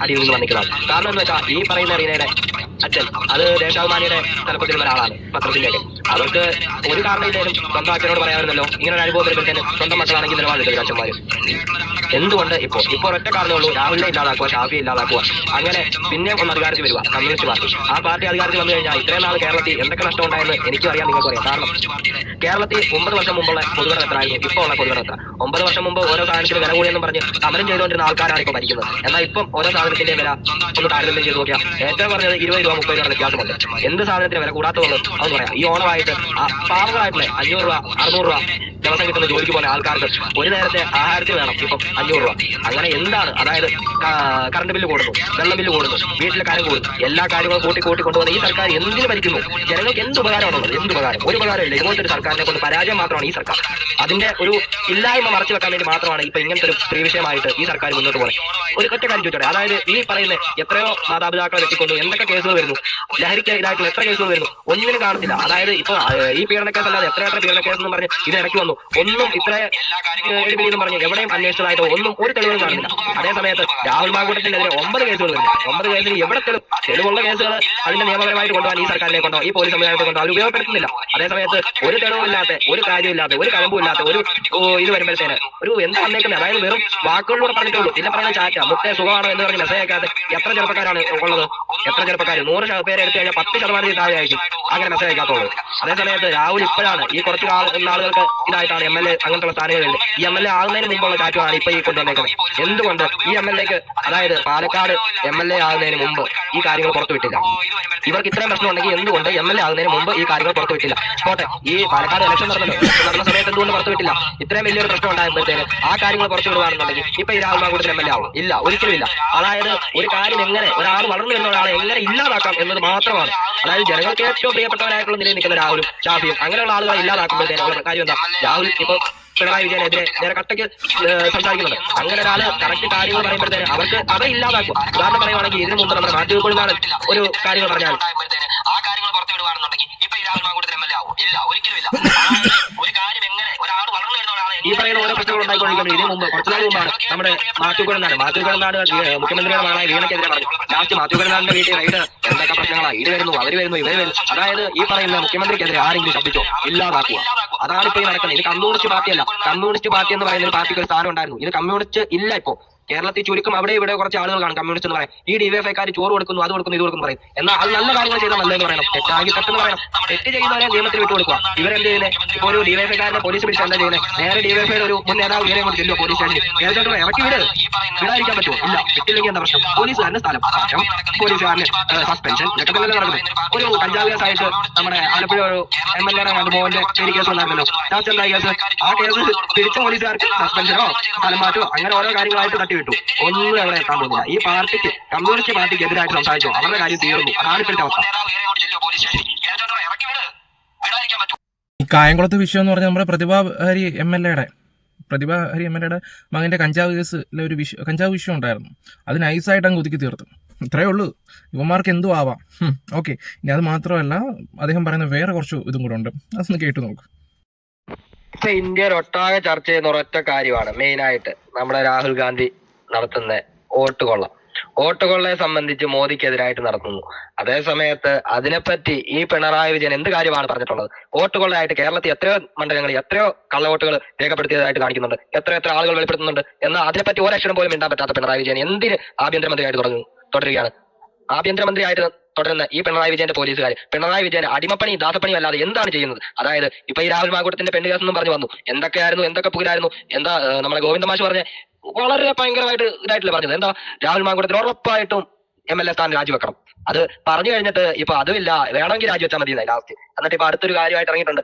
അടിയിൽ നിന്ന് വന്നിക്കുന്നതാണ് കാരണം എന്ന് വെച്ചാൽ ഈ പറയുന്ന റീനയുടെ അച്ഛൻ. അത് ദേശാഭിമാനിയുടെ തലപ്പത്തിലുള്ള ഒരാളാണ് പത്രത്തിന്റെ അവർക്ക് ഒരു കാരണമില്ലേലും സ്വന്തം അച്ഛനോട് പറയാമായിരുന്നല്ലോ ഇങ്ങനെ ഒരു അനുഭവം തന്നെ സ്വന്തം മക്കളാണെങ്കിൽ നിലപാടെടുക്കും അച്ഛന്മാർ എന്തുകൊണ്ട് ഇപ്പോ ഇപ്പൊ ഒറ്റ കാരണമേ ഉള്ളൂ. രാഹുലിനെ ഇല്ലാതാക്കുക ഷാഫിയെ ഇല്ലാതാക്കുക. അങ്ങനെ പിന്നെ ഒന്ന് അധികാരത്തിൽ വരിക കമ്മ്യൂണിസ്റ്റ് പാർട്ടി. ആ പാർട്ടി അധികാരത്തിൽ വന്നു കഴിഞ്ഞാൽ ഇത്രയും നാൾ കേരളത്തിൽ എന്തൊക്കെ നഷ്ടം ഉണ്ടായെന്ന് എനിക്കും അറിയാം നിങ്ങൾക്ക് അറിയാം കാരണം കേരളത്തിൽ ഒമ്പത് വർഷം മുമ്പുള്ള പൊതുവിടം എത്രയായിരുന്നു ഇപ്പോൾ ഉള്ള പൊതുവരെ എത്ര ഒമ്പത് വർഷം മുമ്പ് ഓരോ സാധനത്തിന് വില കൂടിയെന്നും പറഞ്ഞ് സമരം ചെയ്തുകൊണ്ടിരുന്ന ആൾക്കാരാണ് ഇപ്പോൾ ഭരിക്കുന്നത്. എന്നാൽ ഇപ്പം ഓരോ സാധനത്തിന്റെ വില ഒന്ന് താരതമ്യം ചെയ്ത് നോക്കിയാൽ ഏറ്റവും പറഞ്ഞത് ഇരുപത് രൂപ മുപ്പത് രൂപ വ്യത്യാസമുണ്ട് എന്ത് സാധനത്തിന് വില കൂടാത്തതുകൊണ്ട് അത് പറയാം. ഈ ഓണമായിട്ട് പാവങ്ങളായിട്ടുള്ള അഞ്ഞൂറ് രൂപ അറുന്നൂറ് രൂപ ദിവസം കിട്ടുന്ന ജോലിക്ക് പോകുന്ന ആൾക്കാർക്ക് ഒരു നേരത്തെ ആഹാരത്തിന് വേണം ഇപ്പം അഞ്ഞൂറ് രൂപ. അങ്ങനെ എന്താണ്? അതായത് കറണ്ട് ബില്ല് കൂടുന്നു വെള്ളം ബില്ല് കൂടുന്നു വീട്ടിലെ കാര്യം കൂടുന്നു എല്ലാ കാര്യങ്ങളും കൂട്ടി കൂട്ടി കൊണ്ടുവന്ന് ഈ സർക്കാർ എന്തിനു ഭരിക്കുന്നു? ജനങ്ങൾക്ക് എന്ത് ഉപകാരമാണുള്ളത്? എന്ത് ഉപകാരം? ഒരു ഉപകാരം ഇല്ല ഇതുപോലത്തെ ഒരു സർക്കാരിനെ കൊണ്ട് പരാജയം മാത്രമാണ് ഈ സർക്കാർ. അതിന്റെ ഒരു ഇല്ലായ്മ മറച്ചു വെക്കാൻ വേണ്ടി മാത്രമാണ് ഇപ്പൊ ഇങ്ങനത്തെ ഒരു സ്ത്രീ വിഷയമായിട്ട് ഈ സർക്കാർ മുന്നോട്ട് പോകുന്നത്. ഒരു ഒറ്റ കാര്യം ചോദിച്ചോട്ടെ. അതായത് ഈ പറയുന്ന എത്രയോ മാതാപിതാക്കളെ വെട്ടിക്കൊണ്ട് എന്തൊക്കെ കേസുകൾ വരുന്നു? ലഹരിക്ക് ഇതായിട്ടുള്ള എത്ര കേസുകൾ വരുന്നു? ഒന്നിനും കാണത്തില്ല. അതായത് ഇപ്പൊ ഈ പീഡന കേസ് അല്ലാതെ എത്ര എത്ര പീഡന കേസ് എന്ന് പറഞ്ഞ് ഇത് ഇടയ്ക്ക് വന്നു. ഒന്നും ഇത്ര എന്ന് പറഞ്ഞു എവിടെയും അന്വേഷിച്ചതായിട്ടോ ഒന്നും ഒരു തെളിവുകളും കാണുന്നില്ല അതേ സമയത്ത് രാഹുൽ മാങ്കൂട്ടത്തിനെതിരെ ഒമ്പത് കേസുകൾ ഒമ്പത് കേസിൽ എവിടെ തെളിവ്? തെളിവുള്ള കേസുകൾ അതിന്റെ നിയമപരമായിട്ട് കൊണ്ടുപോകാൻ ഈ സർക്കാരിനെ കൊണ്ടോ ഈ പോലീസ് സംവിധാനത്തെ കൊണ്ടോ അവർ ഉപയോഗപ്പെടുത്തുന്നില്ല. അതേ സമയത്ത് ഒരു തെളിവില്ലാത്ത ഒരു കാര്യമില്ലാത്ത ഒരു കലമ്പുമില്ലാത്ത ഒരു ഇത് വരുമ്പോഴത്തേന് ഒരു എന്താ വന്നേക്കുന്നത് അതായത് വെറും വാക്കുകളിലൂടെ പറഞ്ഞിട്ടുള്ളൂ പിന്നെ പറഞ്ഞ ചാറ്റ മുട്ടേ സുഖമാണോ എന്ന് പറഞ്ഞ് മെസ്സേജ് അയക്കാതെ എത്ര ചെറുപ്പക്കാരാണ് ഉള്ളത്? എത്ര ചെറുപ്പക്കാർ നൂറ് പേര് എടുത്തു കഴിഞ്ഞാൽ പത്ത് ശതമാനത്തിൽ താഴെ ആയിരിക്കും അങ്ങനെ മെസ്സേജ് അയക്കാത്തുള്ളൂ അതേ സമയത്ത് രാഹുൽ ഇപ്പോഴാണ് ഈ കുറച്ച് ആളുകൾക്ക് ആളുകൾക്ക് ഇതായിട്ടാണ് എം എൽ എ അങ്ങനത്തെ സ്ഥാനങ്ങളിൽ ഈ എം എൽ എ ആകുന്നതിന് മുമ്പുള്ള ചാറ്റുമാണ് ഇപ്പൊ ഈ കൊണ്ടുവന്നേക്കുന്നത്. എന്തുകൊണ്ട് ഈ എം എൽ എക്ക് അതായത് പാലക്കാട് എം എൽ എ ആകുന്നതിന് മുമ്പ് ഈ കാര്യങ്ങൾ പുറത്തുവിട്ടില്ല ഇവർക്ക് ഇത്രയും പ്രശ്നം ഉണ്ടെങ്കിൽ എന്തുകൊണ്ട് എം എൽ എ ആകുന്നതിന് മുമ്പ് ഈ കാര്യങ്ങൾ പുറത്തുവിട്ടില്ല പോട്ടെ ഈ പാലക്കാട് ഇലക്ഷൻ നടന്നല്ലോ. നടന്ന സമയത്ത് എന്തുകൊണ്ട് പുറത്തുവിട്ടില്ല ഇത്രയും വലിയൊരു പ്രശ്നം ഉണ്ടായപ്പോഴത്തേന് ആ കാര്യങ്ങൾ പുറത്തു വിടുവാണെന്നുണ്ടെങ്കിൽ ഇപ്പൊ ഈ രാഹുൽ കൂടുതൽ എം എൽ എ ആവും. ഇല്ല ഒരിക്കലും ഇല്ല. അതായത് ഒരു കാര്യം എങ്ങനെ ഒരാൾ വളർന്നു വരുന്ന ഒരാളെ എങ്ങനെ ഇല്ലാതാക്കാം എന്നത് മാത്രമാണ്. അതായത് ജനങ്ങൾക്ക് ഏറ്റവും പ്രിയപ്പെട്ടവരായിട്ടുള്ള നിലയിൽ നിൽക്കുന്ന രാഹുലും ഷാഫിയും അങ്ങനെയുള്ള ആളുകളെ ഇല്ലാതാക്കുമ്പോഴത്തേനും കാര്യം എന്താ? രാഹുൽ ഇപ്പൊ പിണറായി വിജയനെതിരെ നേരെ കട്ടയ്ക്ക് സംസാരിക്കുന്നുണ്ട്. അങ്ങനെ ഒരാൾ കറക്റ്റ് കാര്യങ്ങൾ പറയുമ്പോഴത്തേന് അവർക്ക് അത് ഇല്ലാതാക്കും ഉദാഹരണം പറയുവാണെങ്കിൽ ഇതിനു മുമ്പ് നമ്മുടെ കുളിനാണ് ഒരു കാര്യങ്ങൾ പറഞ്ഞാൽ ആ കാര്യങ്ങൾ പുറത്തു വിടുവാണെന്നുണ്ടെങ്കിൽ ഇപ്പൊ ഈ Rahul Mankoottathil M L A ആവും ഇല്ല ഒരിക്കലും ഇല്ല ഒരു കാര്യം എങ്ങനെ ഒരാൾ വളർന്നു വരുന്ന ഒരാളെ ഈ പറയുന്ന ഓരോ പ്രശ്നങ്ങൾ ഉണ്ടായിക്കൊണ്ടിരിക്കുന്നത് ഇതിനു മുമ്പ് കുറച്ചു നാൾ മുമ്പാണ് നമ്മുടെ മാത്യു കുഴനാട് മുഖ്യമന്ത്രിയുടെ മകളായ വീണക്കെതിരെ പറഞ്ഞു. ലാസ്റ്റ് മാത്യു വീട്ടിൽ റൈഡ് എന്തൊക്കെ പ്രശ്നങ്ങളാണ്? ഇത് വരുന്നു അവർ വരുന്നു ഇവർ വരുന്നു. അതായത് ഈ പറയുന്ന മുഖ്യമന്ത്രിക്കെതിരെ ആരെങ്കിലും ശബ്ദിച്ചോ? ഇല്ലാതാക്കുക. അതാണ് ഇപ്പൊ ഈ നടക്കുന്നത്. ഇത് കമ്മ്യൂണിസ്റ്റ് പാർട്ടിയല്ല. കമ്മ്യൂണിസ്റ്റ് പാർട്ടി എന്ന് പറയുന്ന ഒരു പാർട്ടിക്ക് ഒരു സ്ഥാനം ഉണ്ടായിരുന്നു. ഇത് കമ്മ്യൂണിസ്റ്റ് ഇല്ല ഇപ്പോ. കേരളത്തിൽ ചുരുക്കം അവിടെ ഇവിടെ കുറച്ച് ആളുകൾ കാണും. കമ്മ്യൂണിസ്റ്റ് എന്ന് പറയാം. ഈ ഡിവൈഎഫ്ഐക്കാർ ചോറ് കൊടുക്കുന്നു അത് കൊടുക്കുന്നു ഇത് കൊടുക്കുന്നു പറയും. എന്നാൽ അത് നല്ല കാര്യങ്ങൾ ചെയ്താൽ നല്ലതെന്ന് പറയണം. തെറ്റാണെങ്കിൽ തെറ്റെന്ന് പറയണം. തെറ്റ് ചെയ്യുന്നവരെ നിയമത്തിൽ വിട്ടു കൊടുക്കുക. ഇവരെന്ത് ചെയ്യുന്നത് ഇപ്പൊ ഒരു ഡിവൈഎഫ്ഐക്കാരനെ പോലീസ് പിടിച്ച് എന്താ ചെയ്യുന്നത് നേരെ ഡിവൈഎഫ്ഐയുടെ ഒരു മുൻ നേതാവ് ഇവരെ കൊണ്ട് ചെല്ലുക പോലീസ് സ്റ്റേഷനിൽ. കേട്ടോ ഇറക്കി വിട്. വിടാതിരിക്കാൻ പറ്റുമോ ഇല്ല. വിട്ടില്ലെങ്കിൽ എന്താ പ്രശ്നം? പോലീസുകാരന്റെ സ്ഥലം പോലീസുകാരന് സസ്പെൻഷൻ നടക്കുന്നത്. ഒരു കഞ്ചാവ് കേസായിട്ട് നമ്മുടെ ആലപ്പുഴ ഒരു എം എൽ എ മോഹന്റെ ചെറിയ കേസ് ഉണ്ടായിരുന്നല്ലോ കേസ്. ആ കേസ് തിരിച്ച പോലീസുകാർക്ക് സസ്പെൻഷനോ സ്ഥലം മാറ്റോ അങ്ങനെ ഓരോ കാര്യങ്ങളായിട്ട് തട്ടിവിട്ടു ഒന്നും അവിടെ എത്താൻ പോകുന്നില്ല. ഈ പാർട്ടിക്ക് കമ്മ്യൂണിസ്റ്റ് പാർട്ടിക്ക് എതിരായിട്ട് സംസാരിച്ചോ? അവരുടെ കാര്യം തീർന്നു. അതാണ് ഇപ്പോഴത്തെ അവസ്ഥ. ഈ കായംകുളത്ത് വിഷയം എന്ന് പറഞ്ഞാൽ നമ്മുടെ പ്രതിഭാഹരി എം എൽ എയുടെ പ്രതിഭ ഹരി എം എൽ എയുടെ മകന്റെ കഞ്ചാവ് കേസിലെ ഒരു വിഷയം കഞ്ചാവ് വിഷയം ഉണ്ടായിരുന്നു. അത് നൈസായിട്ട് അങ്ങ് ഒതുക്കി തീർത്തു. ഇത്രയേ ഉള്ളൂ. യുവമാർക്ക് എന്തും ആവാം? ഓക്കെ. ഇനി അത് മാത്രമല്ല അദ്ദേഹം പറയുന്ന വേറെ കുറച്ച് ഇതും കൂടെ ഉണ്ട്. അതൊന്ന് കേട്ടു നോക്ക്. ഇപ്പൊ ഇന്ത്യയിൽ ഒട്ടാകെ ചർച്ച ചെയ്യുന്ന ഒരൊറ്റ കാര്യമാണ് മെയിനായിട്ട് നമ്മുടെ രാഹുൽ ഗാന്ധി നടത്തുന്ന വോട്ട് കൊള്ള വോട്ട് കൊള്ളയെ സംബന്ധിച്ച് മോദിക്കെതിരായിട്ട് നടത്തുന്നു. അതേ സമയത്ത് അതിനെപ്പറ്റി ഈ പിണറായി വിജയൻ എന്ത് കാര്യമാണ് പറഞ്ഞിട്ടുള്ളത്? വോട്ട് കൊള്ളയായിട്ട് കേരളത്തിൽ എത്രയോ മണ്ഡലങ്ങളിൽ എത്രയോ കള്ളവോട്ടുകൾ രേഖപ്പെടുത്തിയതായിട്ട് കാണിക്കുന്നുണ്ട്. എത്ര എത്ര ആളുകൾ വെളിപ്പെടുത്തുന്നുണ്ട്. എന്നാൽ അതിനെപ്പറ്റി ഒരക്ഷരം പോലും മിണ്ടാൻ പറ്റാത്ത പിണറായി വിജയൻ എന്തിന് ആഭ്യന്തരമന്ത്രിയായിട്ട് തുടങ്ങുന്നു തുടരുകയാണ്? ആഭ്യന്തരമന്ത്രിയായിട്ട് തുടരുന്ന ഈ പിണറായി വിജയന്റെ പോലീസുകാർ പിണറായി വിജയൻ അടിമപ്പണി ദാസപ്പണി അല്ലാതെ എന്താണ് ചെയ്യുന്നത്? അതായത് ഇപ്പൊ ഈ രാഹുൽ മാങ്കൂട്ടത്തിന്റെ പെണ്ണ് കേസ് എന്നും പറഞ്ഞു വന്നു. എന്തൊക്കെയായിരുന്നു എന്തൊക്കെ പുകരായിരുന്നു എന്താ നമ്മുടെ ഗോവിന്ദമാഷ് പറഞ്ഞ വളരെ ഭയങ്കരമായിട്ട് ഇതായിട്ടില്ല പറഞ്ഞത്? എന്താ? രാഹുൽ മാങ്കുടത്തിന് ഉറപ്പായിട്ടും എം എൽ എ സ്ഥാനം രാജിവെക്കണം. അത് പറഞ്ഞു കഴിഞ്ഞിട്ട് ഇപ്പൊ അതുമില്ല. വേണമെങ്കിൽ രാജിവെച്ചാൽ മതി ലാസ്റ്റ്. എന്നിട്ട് ഇപ്പൊ അടുത്തൊരു കാര്യമായിട്ട് ഇറങ്ങിയിട്ടുണ്ട്.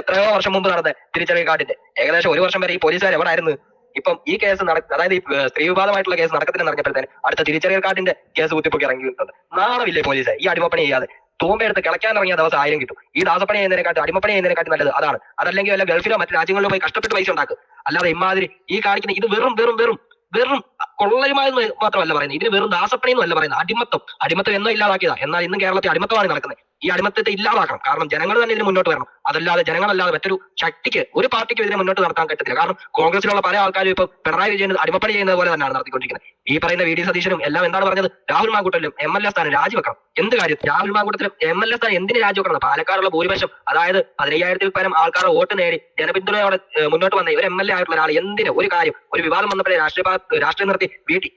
എത്രയോ വർഷം മുമ്പ് നടന്ന തിരിച്ചറിയ കാട്ടിന്റെ ഏകദേശം ഒരു വർഷം വരെ ഈ പോലീസുകാർ എവിടെ ആയിരുന്നു ഇപ്പം ഈ കേസ് നട അതായത് ഈ സ്ത്രീ വിവാദമായിട്ടുള്ള കേസ് നടക്കത്തിന് അറിഞ്ഞപ്പോഴത്തേന് അടുത്ത തിരിച്ചറിയൽ കാട്ടിന്റെ കേസ് കുത്തിപ്പൊക്കി ഇറങ്ങിയിട്ടുണ്ട്. നാണമില്ലേ പോലീസ്? ഈ അടിമപ്പണി ചെയ്യാതെ. തൂമ്പെടുത്ത് കിളയ്ക്കാൻ ഇറങ്ങിയ ദിവസം ആയിരം കിട്ടും. ഈ ദാസപ്പണി ചെയ്യുന്നതിനെക്കാട്ടും അടിമപ്പണി ചെയ്യുന്നതിനെക്കാട്ടും നല്ലത് അതാണ്. അതല്ലെങ്കിൽ വല്ല ഗൾഫിലോ മറ്റു രാജ്യങ്ങളിലോ പോയി കഷ്ടപ്പെട്ട് പൈസ ഉണ്ടാക്കും. അല്ലാതെ ഇമാതിരി ഈ കാണിക്കുന്ന ഇത് വെറും വെറും വെറും വെറും കൊള്ളരുമായെന്ന് മാത്രമല്ല പറയുന്നത്. ഇതിന് വെറും ദാസപ്പണി എന്നല്ല പറയുന്നത്. അടിമത്തം. അടിമത്തം എന്നോ ഇല്ലാതാക്കിയതാ. എന്നാൽ ഇന്നും കേരളത്തിൽ അടിമത്തമാണ് നടക്കുന്നത്. ഈ അടിമത്തത്തെ ഇല്ലാതാക്കണം. കാരണം ജനങ്ങൾ തന്നെ ഇതിന് മുന്നോട്ട് വരണം. അതല്ലാതെ ജനങ്ങളല്ലാതെ മറ്റൊരു ശക്തിക്ക് ഒരു പാർട്ടിക്കും ഇതിനെ മുന്നോട്ട് നടത്താൻ പറ്റത്തില്ല. കാരണം കോൺഗ്രസിലുള്ള പല ആൾക്കാരും ഇപ്പൊ പിണറായി വിജയൻ അടിമപ്പണി ചെയ്യുന്നത് പോലെ തന്നെയാണ് നടത്തിക്കൊണ്ടിരിക്കുന്നത്. ഈ പറയുന്ന വി ഡി സതീശനും എല്ലാം എന്താണ് പറഞ്ഞത്? രാഹുൽ മാങ്കൂട്ടലും എം എൽ എ സ്ഥാനം രാജിവെക്കണം. എന്ത് കാര്യം? രാഹുൽ മാങ്കൂട്ടത്തിലും എം എൽ എ സ്ഥാനം എന്തിന് രാജിവെക്കണം പാലക്കാടുള്ള ഭൂരിപക്ഷം അതായത് പതിനയ്യായിരത്തിൽ പരം ആൾക്കാരുടെ വോട്ട് നേടി ജനപിന്തുണയോടെ മുന്നോട്ട് വന്ന ഒരു എം എൽ എ ആയിട്ടുള്ള ഒരാൾ എന്തിന്? ഒരു കാര്യം. ഒരു വിവാദം വന്നപ്പോഴേ രാഷ്ട്രീയ രാഷ്ട്രീയം നിർത്തി വീട്ടിൽ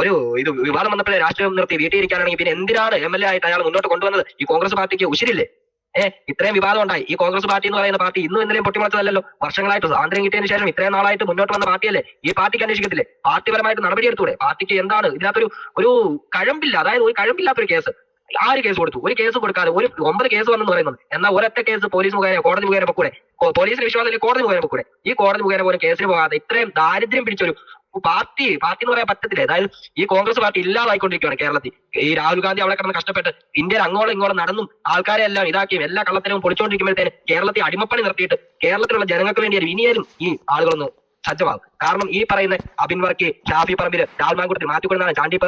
ഒരു ഇത് വിവാദം വന്നപ്പോഴേ രാഷ്ട്രീയം നിർത്തി വീട്ടിൽ ഇരിക്കാനാണെങ്കിൽ പിന്നെ എന്തിനാണ് എം എൽ എ ആയിട്ട് അയാൾ മുന്നോട്ട് കൊണ്ടുവന്നത്? ഈ കോൺഗ്രസ് പാർട്ടിക്ക് ഉശിരില്ലേ? ഏഹ് ഇത്രയും വിവാദം ഉണ്ടായി. ഈ കോൺഗ്രസ് പാർട്ടി എന്ന് പറയുന്ന പാർട്ടി ഇന്നും ഇന്നലെയും പൊട്ടിമുളച്ചതല്ലോ വർഷങ്ങളായിട്ട് സ്വാതന്ത്ര്യം കിട്ടിയതിന് ശേഷം ഇത്രയും നാളായിട്ട് മുന്നോട്ട് വന്ന പാർട്ടിയല്ലേ? ഈ പാർട്ടിക്ക് അന്വേഷിക്കത്തില്ലേ? പാർട്ടിപരമായിട്ട് നടപടിയെടുത്തൂടെ പാർട്ടിക്ക് എന്താണ് ഇതിനകത്തൊരു ഒരു കഴമ്പില്ല അതായത് ഒരു കഴമ്പില്ലാത്തൊരു കേസ്. ആ ഒരു കേസ് കൊടുത്തു? ഒരു കേസ് കൊടുക്കാതെ ഒരു ഒമ്പത് കേസ് വന്നെന്ന് പറയുന്നത് എന്നാൽ ഒരൊറ്റ കേസ് പോലീസ് മുഖേന കോടതി മുഖേന പൊക്കൂടെ? പോലീസിന് വിശ്വാസത്തിൽ കോടതി മുഖേന പൊക്കൂടെ? ഈ കോടതി മുഖേന പോലും കേസിന് പോകാതെ ഇത്രയും ദാരിദ്ര്യം പിടിച്ചൊരു പാർട്ടി പാർട്ടി എന്ന് പറയാൻ പറ്റത്തില്ല. അതായത് ഈ കോൺഗ്രസ് പാർട്ടി ഇല്ലാതായിക്കൊണ്ടിരിക്കുകയാണ് കേരളത്തിൽ. ഈ രാഹുൽ ഗാന്ധി അവിടെ കിടന്ന് കഷ്ടപ്പെട്ട് ഇന്ത്യയിൽ അങ്ങോളം ഇങ്ങോളം നടന്നും ആൾക്കാരെ എല്ലാം ഇതാക്കിയും എല്ലാ കള്ളത്തരവും പൊളിച്ചുകൊണ്ടിരിക്കുമ്പോഴത്തേന് കേരളത്തിൽ അടിമപ്പണി നിർത്തിയിട്ട് കേരളത്തിലുള്ള ജനങ്ങൾക്ക് വേണ്ടി ഇനിയും ഈ ആളുകളൊന്ന് സജ്ജമാകും കാരണം ഈ പറയുന്ന അബിൻ വർക്കി ഷാഫി പറമ്പിൽ രാഹുൽ മാങ്കുട്ടി മാറ്റിക്കൊണ്ടാണ് ചാണ്ടി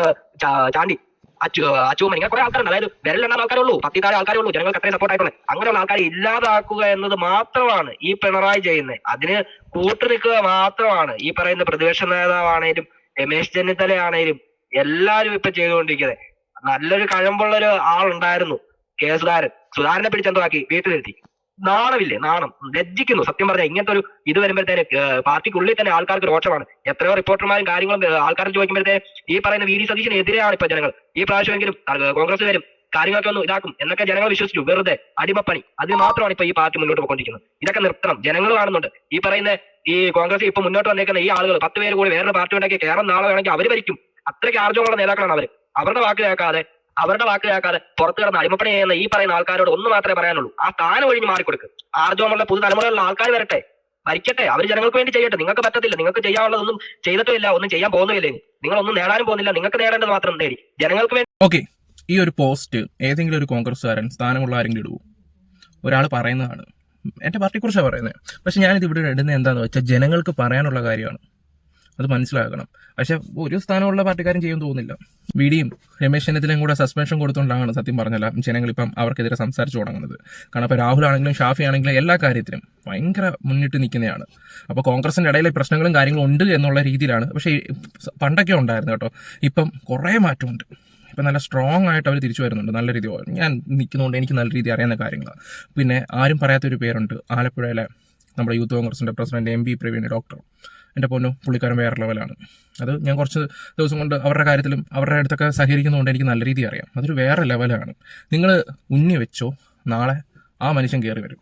ചാണ്ടി അച്ചു നിങ്ങൾ കുറെ ആൾക്കാരുണ്ട്. അതായത് വിരലെണ്ണാൻ ആൾക്കാരേ ഉള്ളൂ പത്തി താഴെ ആൾക്കാരേ ഉള്ളൂ. ജനങ്ങൾക്ക് അത്രയും സപ്പോർട്ട് ആയിട്ടുള്ളത്. അങ്ങനെയുള്ള ആൾക്കാരെ ഇല്ലാതാക്കുക എന്നത് മാത്രമാണ് ഈ പിണറായി ചെയ്യുന്നത്. അതിന് കൂട്ടു നിൽക്കുക മാത്രമാണ് ഈ പറയുന്ന പ്രതിപക്ഷ നേതാവാണേലും രമേശ് ചെന്നിത്തലയാണേലും എല്ലാരും ഇപ്പൊ ചെയ്തുകൊണ്ടിരിക്കുന്നത്. നല്ലൊരു കഴമ്പുള്ള ഒരു ആളുണ്ടായിരുന്നു കെ സുധാരൻ സുധാരനെ പിടിച്ചെന്താക്കി വീട്ടിലിരുത്തി. നാണമില്ലേ? നാണം. ലജ്ജിക്കുന്നു. സത്യം പറഞ്ഞാൽ ഇങ്ങനത്തെ ഒരു ഇത് വരുമ്പോഴത്തേന് ഏഹ് പാർട്ടിക്കുള്ളിൽ തന്നെ ആൾക്കാർക്ക് രോഷമാണ്. എത്രയോ റിപ്പോർട്ടർമാരും കാര്യങ്ങളും ആൾക്കാരും ആൾക്കാർ ചോദിക്കുമ്പോഴത്തേന് ഈ പറയുന്ന വി. ഡി. സതീശിനെതിരെയാണ് ഇപ്പൊ ജനങ്ങൾ. ഈ പ്രാവശ്യമെങ്കിലും കോൺഗ്രസ് വരും കാര്യങ്ങളൊക്കെ ഒന്ന് ഇതാക്കും. എന്നൊക്കെ ജനങ്ങൾ വിശ്വസിച്ചു. വെറുതെ അടിമപ്പണി. അതിന് മാത്രമാണ് ഇപ്പൊ ഈ പാർട്ടി മുന്നോട്ട് പോയിക്കൊണ്ടിരിക്കുന്നത്. ഇതൊക്കെ നിർത്തണം. ജനങ്ങൾ കാണുന്നുണ്ട്. ഈ പറയുന്ന ഈ കോൺഗ്രസ് ഇപ്പൊ മുന്നോട്ട് വന്നേക്കുന്ന ഈ ആളുകൾ പത്ത് പേര് കൂടി വേറൊരു പാർട്ടി ഉണ്ടാക്കി കേരളം നാളെ വേണമെങ്കിൽ അവർ ഭരിക്കും. അത്രയ്ക്ക് ആർജവമുള്ള നേതാക്കളാണ് അവർ അവരുടെ വാക്ക് കേൾക്കാതെ അവരുടെ വാക്ക് കേൾക്കാതെ പുറത്തു കിടന്ന് അടിമപ്പണി ചെയ്യുന്ന ഈ പറയുന്ന ആൾക്കാരോട് ഒന്ന് മാത്രമേ പറയാനുള്ളൂ. ആ സ്ഥാനം ഒഴിഞ്ഞ് മാറിക്കൊടുക്ക്. ആർജവമുള്ള പുതുതലമുറയിലുള്ള ആൾക്കാർ വരട്ടെ. ഭരിക്കട്ടെ. അവർ ജനങ്ങൾക്ക് വേണ്ടി ചെയ്യട്ടെ. നിങ്ങൾക്ക് പറ്റത്തില്ല. നിങ്ങൾക്ക് ചെയ്യാനുള്ളതൊന്നും ചെയ്തിട്ടില്ല ഒന്നും ചെയ്യാൻ പോകുന്നില്ലേ നിങ്ങൾ ഒന്നും നേടാനും പോകുന്നില്ല. നിങ്ങൾക്ക് നേടേണ്ടത് മാത്രം നേടി. ജനങ്ങൾക്ക് വേണ്ടി ഓക്കെ. ഈ ഒരു പോസ്റ്റ് ഏതെങ്കിലും ഒരു കോൺഗ്രസ്സുകാരൻ സ്ഥാനമുള്ള ആരെങ്കിലും ഇടുവോ? ഒരാൾ പറയുന്നതാണ്. എന്റെ പാർട്ടിയെക്കുറിച്ചാണ് പറയുന്നത് പക്ഷെ ഞാനിത് ഇവിടെ ഇടുന്നത് എന്താണെന്ന് വെച്ചാൽ ജനങ്ങൾക്ക് പറയാനുള്ള കാര്യമാണ്. അത് മനസ്സിലാക്കണം. പക്ഷെ ഒരു സ്ഥാനമുള്ള പാർട്ടിക്കാരും ചെയ്യും തോന്നുന്നില്ല. വിഡിയും രമേശ് ചെന്നിത്തലയും കൂടെ സസ്പെൻഷൻ കൊടുത്തുകൊണ്ടാണ് സത്യം പറഞ്ഞല്ല ജനങ്ങളിപ്പം അവർക്കെതിരെ സംസാരിച്ചു തുടങ്ങുന്നത്. കാരണം ഇപ്പോൾ രാഹുൽ ആണെങ്കിലും ഷാഫി ആണെങ്കിലും എല്ലാ കാര്യത്തിലും ഭയങ്കര മുന്നിട്ട് നിൽക്കുന്നതാണ് അപ്പോൾ കോൺഗ്രസിന്റെ ഇടയിലെ പ്രശ്നങ്ങളും കാര്യങ്ങളും ഉണ്ട് എന്നുള്ള രീതിയിലാണ്. പക്ഷേ പണ്ടൊക്കെ ഉണ്ടായിരുന്നു കേട്ടോ. ഇപ്പം കുറേ മാറ്റമുണ്ട്. ഇപ്പം നല്ല സ്ട്രോങ് ആയിട്ട് അവർ തിരിച്ചു വരുന്നുണ്ട്. നല്ല രീതി ഞാൻ നിൽക്കുന്നതുകൊണ്ട് എനിക്ക് നല്ല രീതി അറിയാവുന്ന കാര്യങ്ങളാണ്. പിന്നെ ആരും പറയാത്തൊരു പേരുണ്ട്. ആലപ്പുഴയിലെ നമ്മുടെ യൂത്ത് കോൺഗ്രസിന്റെ president M P Praveen doctor എന്റെ പൊന്നും പുള്ളിക്കാരൻ വേറെ ലെവലാണ് അത് ഞാൻ കുറച്ച് ദിവസം കൊണ്ട് അവരുടെ കാര്യത്തിലും അവരുടെ അടുത്തൊക്കെ സഹകരിക്കുന്നതുകൊണ്ട് എനിക്ക് നല്ല രീതി അറിയാം. അതൊരു വേറെ ലെവലാണ് നിങ്ങൾ ഉന്നി വെച്ചോ നാളെ ആ മനുഷ്യൻ കയറി വരും.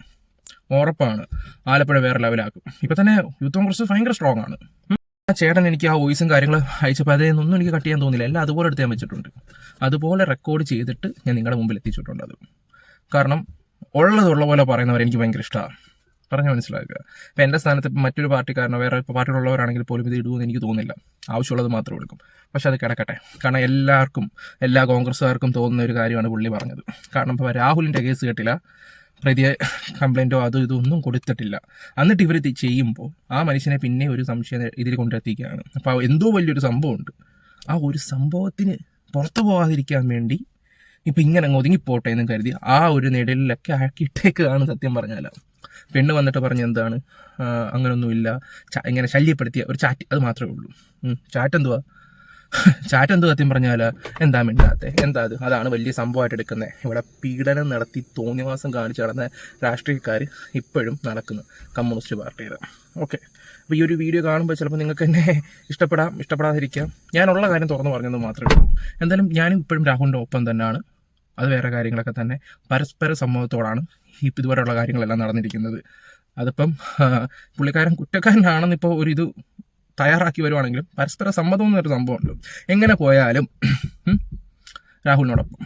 ഉറപ്പാണ് ആലപ്പുഴ വേറെ ലെവലാക്കും ഇപ്പം തന്നെ യുദ്ധം കുറച്ച് ഭയങ്കര സ്ട്രോങ് ആണ്. ആ ചേട്ടൻ എനിക്ക് ആ വോയിസും കാര്യങ്ങളും അയച്ചപ്പോൾ അതിൽ നിന്നൊന്നും എനിക്ക് കട്ട് ചെയ്യാൻ തോന്നില്ല എല്ലാം അതുപോലെ എടുത്ത് ഞാൻ വെച്ചിട്ടുണ്ട്. അതുപോലെ റെക്കോർഡ് ചെയ്തിട്ട് ഞാൻ നിങ്ങളുടെ മുമ്പിൽ എത്തിച്ചിട്ടുണ്ട് അത്. കാരണം ഉള്ളതുള്ള പോലെ പറയുന്നവർ എനിക്ക് ഭയങ്കര ഇഷ്ടമാണ് പറഞ്ഞ് മനസ്സിലാക്കുക. ഇപ്പം എന്റെ സ്ഥാനത്ത് ഇപ്പം മറ്റൊരു പാർട്ടിക്കാരനോ വേറെ ഇപ്പോൾ പാർട്ടിയിലുള്ളവരാണെങ്കിൽ പോലും ഇത് ഇടുമെന്ന് എനിക്ക് തോന്നുന്നില്ല ആവശ്യമുള്ളത് മാത്രം എടുക്കും. പക്ഷെ അത് കിടക്കട്ടെ. കാരണം എല്ലാവർക്കും എല്ലാ കോൺഗ്രസ്സുകാർക്കും തോന്നുന്ന ഒരു കാര്യമാണ് പുള്ളി പറഞ്ഞത്. കാരണം ഇപ്പോൾ രാഹുലിന്റെ കേസ് കേട്ടില്ല. പ്രതിയെ കംപ്ലൈന്റോ അതോ ഇതോ ഒന്നും കൊടുത്തിട്ടില്ല. എന്നിട്ട് ഇവർ ചെയ്യുമ്പോൾ ആ മനുഷ്യനെ പിന്നെ ഒരു സംശയം ഇതിൽ കൊണ്ടെത്തിക്കുകയാണ്. അപ്പോൾ എന്തോ വലിയൊരു സംഭവമുണ്ട്. ആ ഒരു സംഭവത്തിന് പുറത്തു പോകാതിരിക്കാൻ വേണ്ടി ഇപ്പം ഇങ്ങനെ അങ്ങ് ഒതുങ്ങിപ്പോട്ടെ എന്ന് കരുതി ആ ഒരു നിഴലിലൊക്കെ ആക്കിയിട്ടേക്കാണ് സത്യം പറഞ്ഞാൽ പെണ്ണ് വന്നിട്ട് പറഞ്ഞ എന്താണ്? അങ്ങനൊന്നുമില്ല. ഇങ്ങനെ ശല്യപ്പെടുത്തിയ ഒരു ചാറ്റ് അത് മാത്രമേ ഉള്ളൂ. ചാറ്റ് എന്തുവാ ചാറ്റ് എന്ത് സത്യം പറഞ്ഞാൽ? എന്താ മിണ്ടാത്തെ? എന്താ അത്? അതാണ് വലിയ സംഭവമായിട്ട് എടുക്കുന്നത്. ഇവിടെ പീഡനം നടത്തി തോന്നിവാസം കാണിച്ച് നടന്ന രാഷ്ട്രീയക്കാർ ഇപ്പോഴും നടക്കുന്നു. കമ്മ്യൂണിസ്റ്റ് പാർട്ടിയുടെ. ഓക്കെ. അപ്പോൾ ഈ ഒരു വീഡിയോ കാണുമ്പോൾ ചിലപ്പോൾ നിങ്ങൾക്ക് എന്നെ ഇഷ്ടപ്പെടാം ഇഷ്ടപ്പെടാതിരിക്കാം. ഞാനുള്ള കാര്യം തുറന്നു പറഞ്ഞത് മാത്രമേ ഉള്ളൂ. എന്തായാലും ഞാനും ഇപ്പോഴും രാഹുലിന്റെ ഒപ്പം തന്നെയാണ്. അത് വേറെ കാര്യങ്ങളൊക്കെ തന്നെ പരസ്പര സമ്മതത്തോടാണ് ഈ ഇതുവരെയുള്ള കാര്യങ്ങളെല്ലാം നടന്നിരിക്കുന്നത്. അതിപ്പം പുള്ളിക്കാരൻ കുറ്റക്കാരനാണെന്നിപ്പോൾ ഒരു തയ്യാറാക്കി വരുവാണെങ്കിലും പരസ്പര സമ്മതം എന്നൊരു സംഭവമുണ്ട്. എങ്ങനെ പോയാലും രാഹുലിനോടൊപ്പം.